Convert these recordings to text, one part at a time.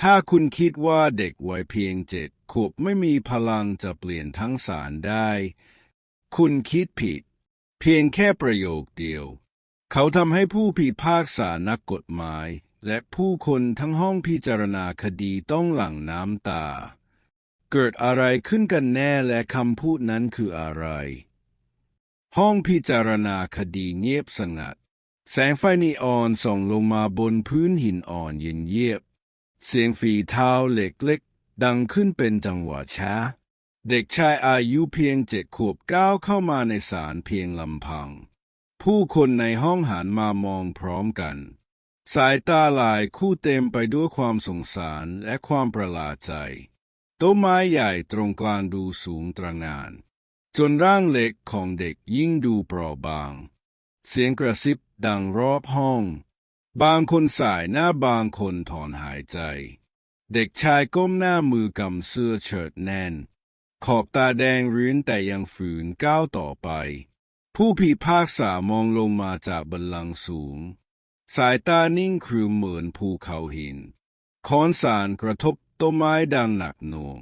ถ้าคุณคิดว่าเด็กวัยเพียงเจ็ดขวบไม่มีพลังจะเปลี่ยนทั้งสารได้ คุณคิดผิด เพียงแค่ประโยคเดียว เขาทำให้ผู้พิพากษานักกฎหมาย และผู้คนทั้งห้องพิจารณาคดีต้องหลั่งน้ำตา เกิดอะไรขึ้นกันแน่และคำพูดนั้นคืออะไร ห้องพิจารณาคดีเงียบสงัด แสงไฟนีออนส่องลงมาบนพื้นหินอ่อนเย็นเยียบ เสียงฝีเท้าเล็กเล็กดังขึ้นเป็นจังหวะช้า เด็กชายอายุเพียงเจ็ดขวบก้าวเข้ามาในศาลเพียงลำพัง ผู้คนในห้องหันมามองพร้อมกัน สายตาหลายคู่เต็มไปด้วยความสงสารและความประหลาดใจต้นไม้ใหญ่ตรงกลางดูสูงตระงาน จนร่างเล็กของเด็กยิ่งดูเปราะบาง เสียงกระซิบดังรอบห้อง บางคนสายหน้าบางคนถอนหายใจ เด็กชายก้มหน้ามือกำเสื้อเชิ้ตแน่น ขอบตาแดงรื้นแต่ยังฝืนก้าวต่อไป ผู้พิพากษามองลงมาจากบัลลังสูง สายตานิ่งครึมเหมือนภูเขาหินคอนสารกระทบต้นไม้ดังหนักหน่วง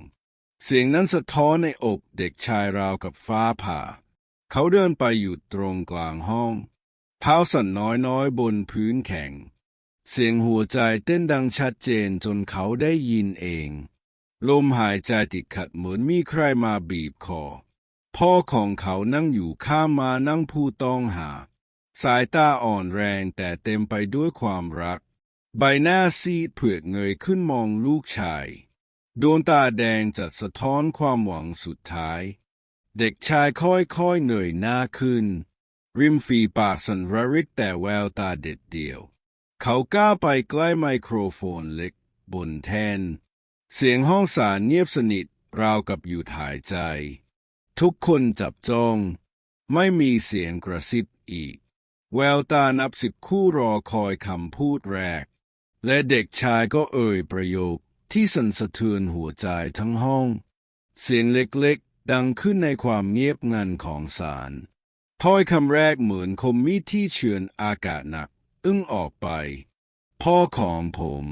เสียงนั้นสะท้อนในอกเด็กชายราวกับฟ้าผ่า เขาเดินไปอยู่ตรงกลางห้อง เท้าสั่นน้อยๆ บนพื้นแข็ง เสียงหัวใจเต้นดังชัดเจนจนเขาได้ยินเอง ลมหายใจติดขัดเหมือนมีใครมาบีบคอ พ่อของเขานั่งอยู่ข้ามมานั่งผู้ต้องหา สายตาอ่อนแรงแต่เต็มไปด้วยความรัก ใบหน้าซีดเผือกเงยขึ้นมองลูกชาย ดวงตาแดงจัดสะท้อนความหวังสุดท้าย เด็กชายค่อยๆเหนื่อยหน้าขึ้น ริมฝีปากสันระริกแต่แววตาเด็ดเดียว เขาก้าวไปใกล้ไมโครโฟนเล็ก บนแทนเสียงห้องสารเงียบสนิทราวกับหยุดหายใจ ทุกคนจับจ้อง ไม่มีเสียงกระซิบอีก แววตานับสิบคู่รอคอยคำพูดแรก และเด็กชายก็เอ่ยประโยคที่สั่นสะเทือนหัวใจทั้งห้อง เสียงเล็กๆ ดังขึ้นในความเงียบงันของศาล ถ้อยคำแรกเหมือนคมมีดที่เฉือนอากาศหนัก อึ้งออกไป พ่อของผม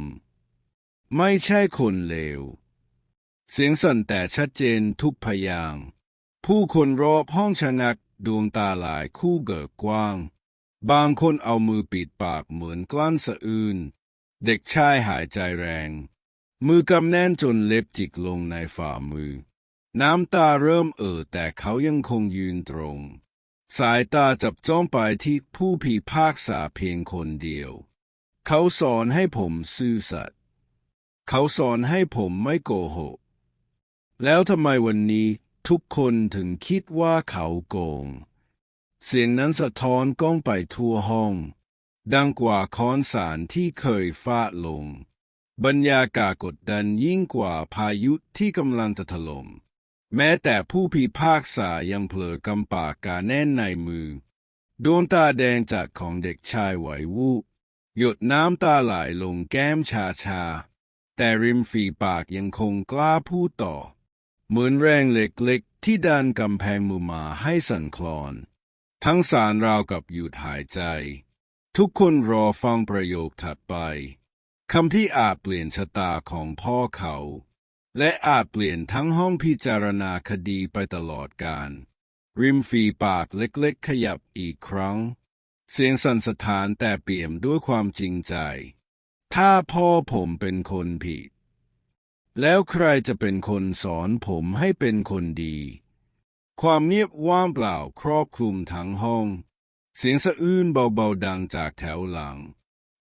ไม่ใช่คนเลว เสียงสั่นแต่ชัดเจนทุกพยาง ผู้คนรอบห้องชะงักดวงตาหลายคู่เกิดกว้าง บางคนเอามือปิดปากเหมือนกลั้นสะอื้นเด็กชายหายใจแรง มือกำแน่นจนเล็บจิกลงในฝ่ามือ น้ำตาเริ่มเอ่อแต่เขายังคงยืนตรง สายตาจับจ้องไปที่ผู้พิพากษาเพียงคนเดียว เขาสอนให้ผมซื่อสัตย์เขาสอนให้ผมไม่โกหก แล้วทำไมวันนี้ทุกคนถึงคิดว่าเขาโกง เสียงนั้นสะท้อนก้องไปทั่วห้อง ดังกว่าค้อนสารที่เคยฟาดลง บรรยากาศกดดันยิ่งกว่าพายุที่กำลังจะถล่ม แม้แต่ผู้พิพากษายังเผลอกำปากกาแน่นในมือ ดวงตาแดงจากของเด็กชายไหววูบหยดน้ำตาไหลลงแก้มชาชา แต่ริมฝีปากยังคงกล้าพูดต่อ เหมือนแรงเหล็กๆที่ดันกำแพงมุมมาให้สั่นคลอน ทั้งสารราวกับหยุดหายใจ ทุกคนรอฟังประโยคถัดไปคำที่อาจเปลี่ยนชะตาของพ่อเขา และอาจเปลี่ยนทั้งห้องพิจารณาคดีไปตลอดกาลริมฝีปากเล็กๆ ขยับอีกครั้ง เสียงสั่นสะท้านแต่เปี่ยมด้วยความจริงใจ ถ้าพ่อผมเป็นคนผิด แล้วใครจะเป็นคนสอนผมให้เป็นคนดี ความเงียบว่างเปล่าครอบคลุมทั้งห้อง เสียงสะอื้นเบาๆดังจากแถวหลัง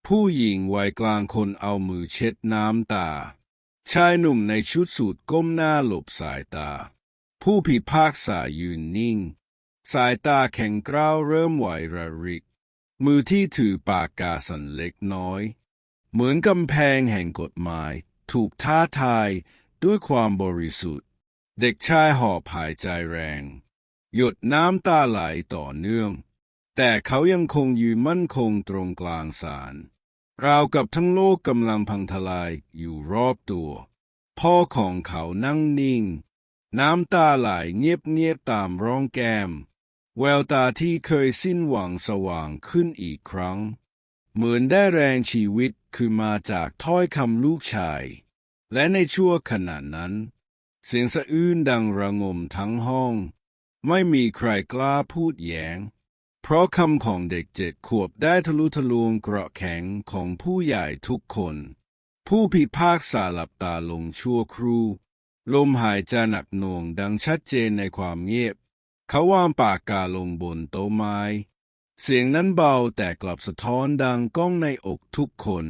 ผู้หญิงวัยกลางคนเอามือเช็ดน้ำตา ชายหนุ่มในชุดสูทก้มหน้าหลบสายตา ผู้พิพากษายืนนิ่ง สายตาแข็งกร้าวเริ่มไหวระริก มือที่ถือปากกาสันเล็กน้อย เหมือนกำแพงแห่งกฎหมาย ถูกท้าทายด้วยความบริสุทธิ์ เด็กชายหอบหายใจแรง หยดน้ำตาไหลต่อเนื่อง แต่เขายังคงยืนมั่นคงตรงกลางศาล ราวกับทั้งโลกกำลังพังทลายอยู่รอบตัว พ่อของเขานั่งนิ่ง น้ำตาไหลเงียบๆตามร่องแก้ม แววตาที่เคยสิ้นหวังสว่างขึ้นอีกครั้ง เหมือนได้แรงชีวิตคือมาจากถ้อยคำลูกชาย และในชั่วขณะนั้น เสียงสะอื้นดังระงมทั้งห้อง ไม่มีใครกล้าพูดแย้ง เพราะคำของเด็กเจ็ดขวบได้ทะลุทะลวงเกราะแข็งของผู้ใหญ่ทุกคน ผู้พิพากษาหลับตาลงชั่วครู่ ลมหายใจหนักหน่วงดังชัดเจนในความเงียบ เขาวางปากกาลงบนโต๊ะไม้ เสียงนั้นเบาแต่กลับสะท้อนดังก้องในอกทุกคน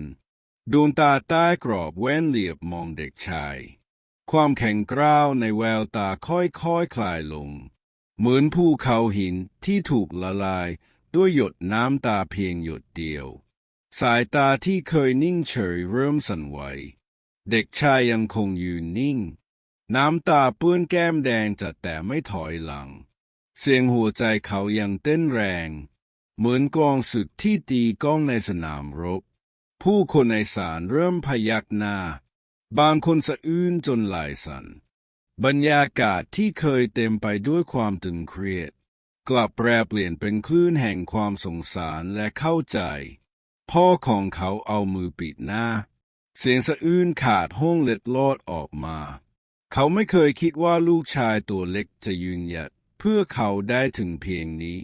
ดวงตาใต้กรอบแว่นเหลียบมองเด็กชาย ความแข็งกร้าวในแววตาค่อยๆคคลายลง เหมือนภูเขาหินที่ถูกละลายด้วยหยดน้ำตาเพียงหยดเดียว สายตาที่เคยนิ่งเฉยเริ่มสั่นไหว เด็กชายยังคงยืนนิ่ง น้ำตาเปื้อนแก้มแดงจัดแต่ไม่ถอยหลัง เสียงหัวใจเขายังเต้นแรง เหมือนกองศึกที่ตีก้องในสนามรบ ผู้คนในศาลเริ่มพยักหน้า บางคนสะอื้นจนไหลายสัน่น บรรยากาศที่เคยเต็มไปด้วยความตึงเครียด กลับแปรเปลี่ยนเป็นคลื่นแห่งความสงสารและเข้าใจ พ่อของเขาเอามือปิดหน้า เสียงสะอื้นขาดห้องเล็ดลอดออกมา เขาไม่เคยคิดว่าลูกชายตัวเล็กจะยืนหยัดเพื่อเขาได้ถึงเพียงนี้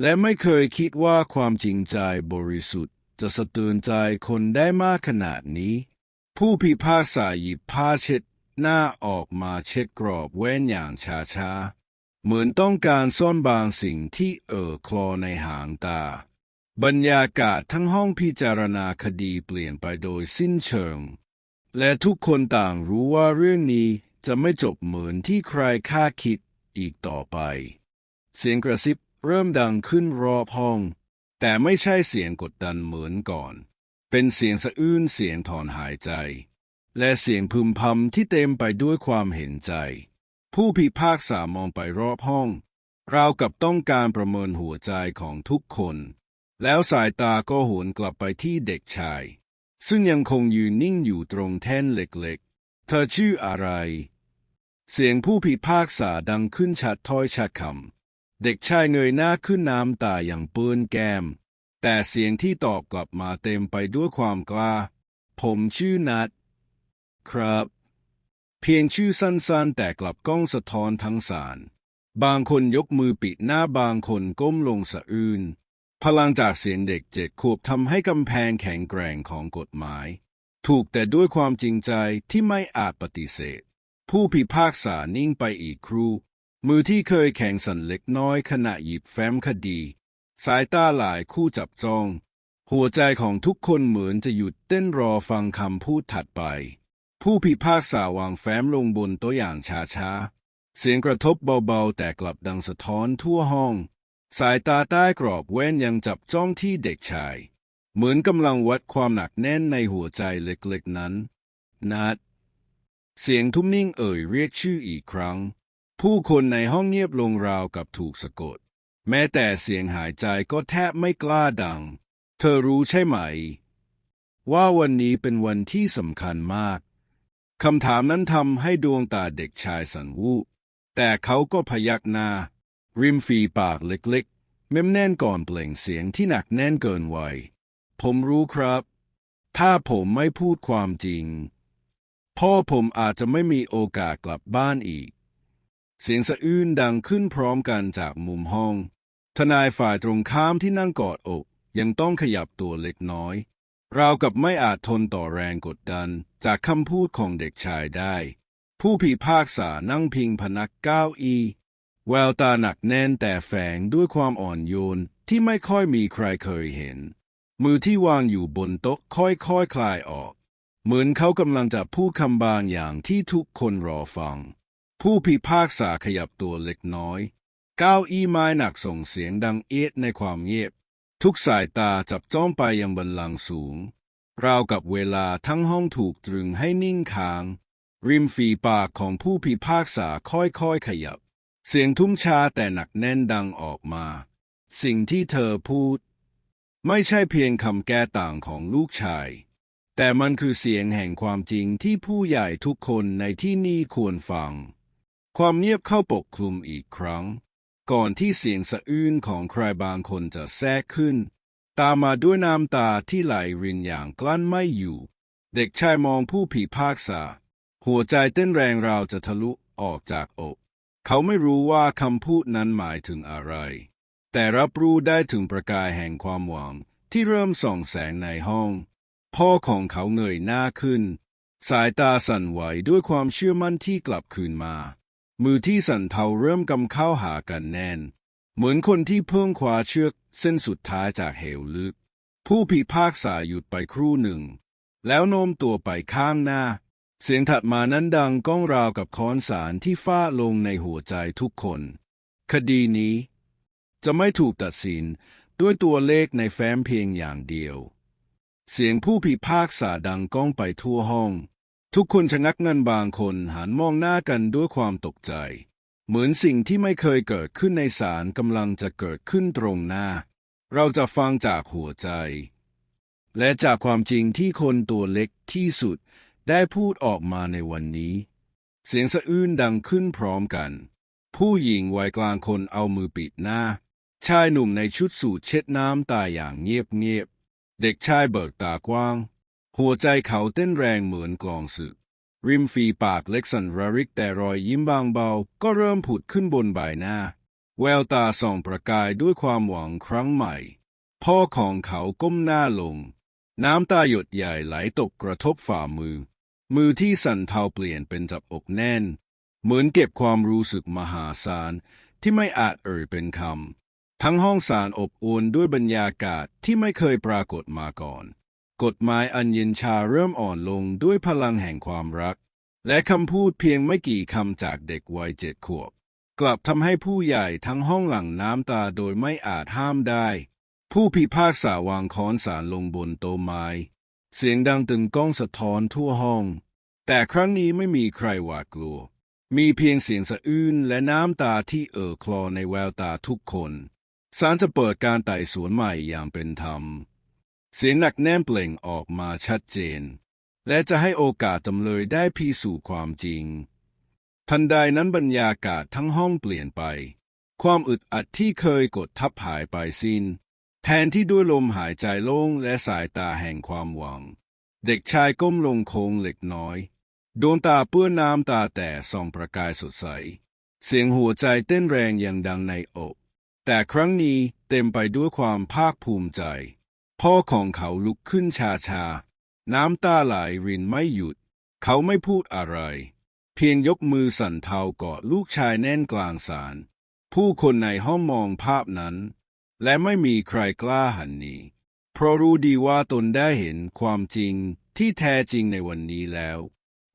และไม่เคยคิดว่าความจริงใจบริสุทธิ์ จะสะเตือนใจคนได้มากขนาดนี้ ผู้พิพากษาหยิบผ้าเช็ด หน้าออกมาเช็ดกรอบแว่นอย่างช้าๆ เหมือนต้องการซ่อนบางสิ่งที่เอ่อคลอในหางตา บรรยากาศทั้งห้องพิจารณาคดีเปลี่ยนไปโดยสิ้นเชิง และทุกคนต่างรู้ว่าเรื่องนี้จะไม่จบเหมือนที่ใครคาดคิดอีกต่อไป เสียงกระซิบเริ่มดังขึ้นรอบห้อง แต่ไม่ใช่เสียงกดดันเหมือนก่อน เป็นเสียงสะอื้นเสียงถอนหายใจ และเสียงพึมพำที่เต็มไปด้วยความเห็นใจ ผู้พิพากษามองไปรอบห้อง ราวกับต้องการประเมินหัวใจของทุกคน แล้วสายตาก็หวนกลับไปที่เด็กชาย ซึ่งยังคงยืนนิ่งอยู่ตรงแท่นเล็กๆ เธอชื่ออะไร เสียงผู้พิพากษาดังขึ้นชัดถ้อยชัดคำเด็กชายเงยหน้าขึ้นน้ำตาอย่างเปื้อนแก้ม แต่เสียงที่ตอบกลับมาเต็มไปด้วยความกล้า ผมชื่อนัด ครับ เพียงชื่อสั้นๆ แต่กลับก้องสะท้อนทั้งสาร บางคนยกมือปิดหน้าบางคนก้มลงสะอื้นพลังจากเสียงเด็กเจ็ดขวบทำให้กำแพงแข็งแกร่งของกฎหมาย ถูกแต่ด้วยความจริงใจที่ไม่อาจปฏิเสธ ผู้พิพากษานิ่งไปอีกครู่ มือที่เคยแข็งสั่นเล็กน้อยขณะหยิบแฟ้มคดี สายตาหลายคู่จับจ้อง หัวใจของทุกคนเหมือนจะหยุดเต้นรอฟังคำพูดถัดไป ผู้พิพากษาวางแฟ้มลงบนต๊ะอย่างช้าๆ เสียงกระทบเบาๆ แต่กลับดังสะท้อนทั่วห้อง สายตาใต้กรอบแว่นยังจับจ้องที่เด็กชาย เหมือนกำลังวัดความหนักแน่นในหัวใจเล็กๆนั้น นัด เสียงทุ้มนิ่งเอ่ยเรียกชื่ออีกครั้ง ผู้คนในห้องเงียบลงราวกับถูกสะกด แม้แต่เสียงหายใจก็แทบไม่กล้าดัง เธอรู้ใช่ไหม ว่าวันนี้เป็นวันที่สำคัญมาก คำถามนั้นทำให้ดวงตาเด็กชายสันวู แต่เขาก็พยักหน้า ริมฝีปากเล็กๆ เม้มแน่นก่อนเปล่งเสียงที่หนักแน่นเกินวัย ผมรู้ครับ ถ้าผมไม่พูดความจริง พ่อผมอาจจะไม่มีโอกาสกลับบ้านอีก เสียงสะอื้นดังขึ้นพร้อมกันจากมุมห้อง ทนายฝ่ายตรงข้ามที่นั่งกอดอกยังต้องขยับตัวเล็กน้อย รากับไม่อาจทนต่อแรงกดดันจากคำพูดของเด็กชายได้ ผู้พิพากษานั่งพิงพนักเก้าอี้แววตาหนักแน่นแต่แฝงด้วยความอ่อนโยนที่ไม่ค่อยมีใครเคยเห็น มือที่วางอยู่บนโต๊ะค่อยๆคคลายออก เหมือนเขากำลังจะพูดคำบางอย่างที่ทุกคนรอฟัง ผู้พิพากษาขยับตัวเล็กน้อย เก้าอี้ไม้หนักส่งเสียงดังเอียดในความเงียบ ทุกสายตาจับจ้องไปยังบันลังสูง ราวกับเวลาทั้งห้องถูกตรึงให้นิ่งค้าง ริมฝีปากของผู้พิพากษาค่อยๆขยับ เสียงทุ้มชาแต่หนักแน่นดังออกมา สิ่งที่เธอพูด ไม่ใช่เพียงคำแก้ต่างของลูกชาย แต่มันคือเสียงแห่งความจริงที่ผู้ใหญ่ทุกคนในที่นี่ควรฟัง ความเงียบเข้าปกคลุมอีกครั้ง ก่อนที่เสียงสะอื้นของใครบางคนจะแทรกขึ้น ตามมาด้วยน้ำตาที่ไหลรินอย่างกลั้นไม่อยู่ เด็กชายมองผู้พิพากษา หัวใจเต้นแรงราวจะทะลุออกจากอก เขาไม่รู้ว่าคำพูดนั้นหมายถึงอะไร แต่รับรู้ได้ถึงประกายแห่งความหวังที่เริ่มส่องแสงในห้อง พ่อของเขาเงยหน้าขึ้น สายตาสั่นไหวด้วยความเชื่อมั่นที่กลับคืนมา มือที่สั่นเทาเริ่มกำเข้าหากันแน่น เหมือนคนที่เพิ่งคว้าเชือกเส้นสุดท้ายจากเหวลึก ผู้พิพากษาหยุดไปครู่หนึ่ง แล้วโน้มตัวไปข้างหน้า เสียงถัดมานั้นดังก้องราวกับค้อนสารที่ฟาดลงในหัวใจทุกคน คดีนี้ จะไม่ถูกตัดสินด้วยตัวเลขในแฟ้มเพียงอย่างเดียว เสียงผู้พิพากษาดังก้องไปทั่วห้อง ทุกคนชะงักงันบางคนหันมองหน้ากันด้วยความตกใจ เหมือนสิ่งที่ไม่เคยเกิดขึ้นในศาลกำลังจะเกิดขึ้นตรงหน้า เราจะฟังจากหัวใจ และจากความจริงที่คนตัวเล็กที่สุดได้พูดออกมาในวันนี้ เสียงสะอื้นดังขึ้นพร้อมกัน ผู้หญิงวัยกลางคนเอามือปิดหน้า ชายหนุ่มในชุดสูทเช็ดน้ำตาอย่างเงียบๆเด็กชายเบิกตากว้าง หัวใจเขาเต้นแรงเหมือนกลองศึก ริมฝีปากเล็กสันระริกแต่รอยยิ้มบางเบา ก็เริ่มผุดขึ้นบนใบหน้า แววตาส่องประกายด้วยความหวังครั้งใหม่ พ่อของเขาก้มหน้าลง น้ำตาหยดใหญ่ไหลตกกระทบฝ่ามือ มือที่สั่นเทาเปลี่ยนเป็นจับอกแน่น เหมือนเก็บความรู้สึกมหาศาลที่ไม่อาจเอ่ยเป็นคำทั้งห้องศาลอบอวลด้วยบรรยากาศที่ไม่เคยปรากฏมาก่อน กฎหมายอันเย็นชาเริ่มอ่อนลงด้วยพลังแห่งความรัก และคำพูดเพียงไม่กี่คำจากเด็กวัยเจ็ดขวบ กลับทำให้ผู้ใหญ่ทั้งห้องหลังน้ำตาโดยไม่อาจห้ามได้ ผู้พิพากษาวางค้อนสารลงบนโต๊ะไม้ เสียงดังตึงก้องสะท้อนทั่วห้อง แต่ครั้งนี้ไม่มีใครหวาดกลัว มีเพียงเสียงสะอื้นและน้ำตาที่เอ่อคลอในแววตาทุกคนศาลจะเปิดการไต่สวนใหม่อย่างเป็นธรรม เสียงหนักแน่นเปล่งออกมาชัดเจน และจะให้โอกาสจำเลยได้พิสูจน์ความจริง ทันใดนั้นบรรยากาศทั้งห้องเปลี่ยนไป ความอึดอัดที่เคยกดทับหายไปสิน้น แทนที่ด้วยลมหายใจโล่งและสายตาแห่งความหวัง เด็กชายก้มลงโค้งเล็กน้อย ดวงตาเปื้อนน้ำตาแต่ส่องประกายสดใส เสียงหัวใจเต้นแรงอย่างดังในอก แต่ครั้งนี้เต็มไปด้วยความภาคภูมิใจ พ่อของเขาลุกขึ้นชาชา น้ำตาไหลรินไม่หยุด เขาไม่พูดอะไร เพียงยกมือสั่นเทากอดลูกชายแน่นกลางศาล ผู้คนในห้องมองภาพนั้น และไม่มีใครกล้าหันหนีเพราะรู้ดีว่าตนได้เห็นความจริงที่แท้จริงในวันนี้แล้ว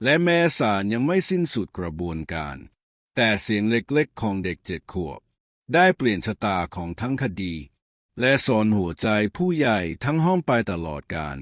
และแม้ศาลยังไม่สิ้นสุดกระบวนการ แต่เสียงเล็กๆของเด็กเจ็ดขวบ ได้เปลี่ยนชะตาของทั้งคดี และสอนหัวใจผู้ใหญ่ทั้งห้องไปตลอดกาล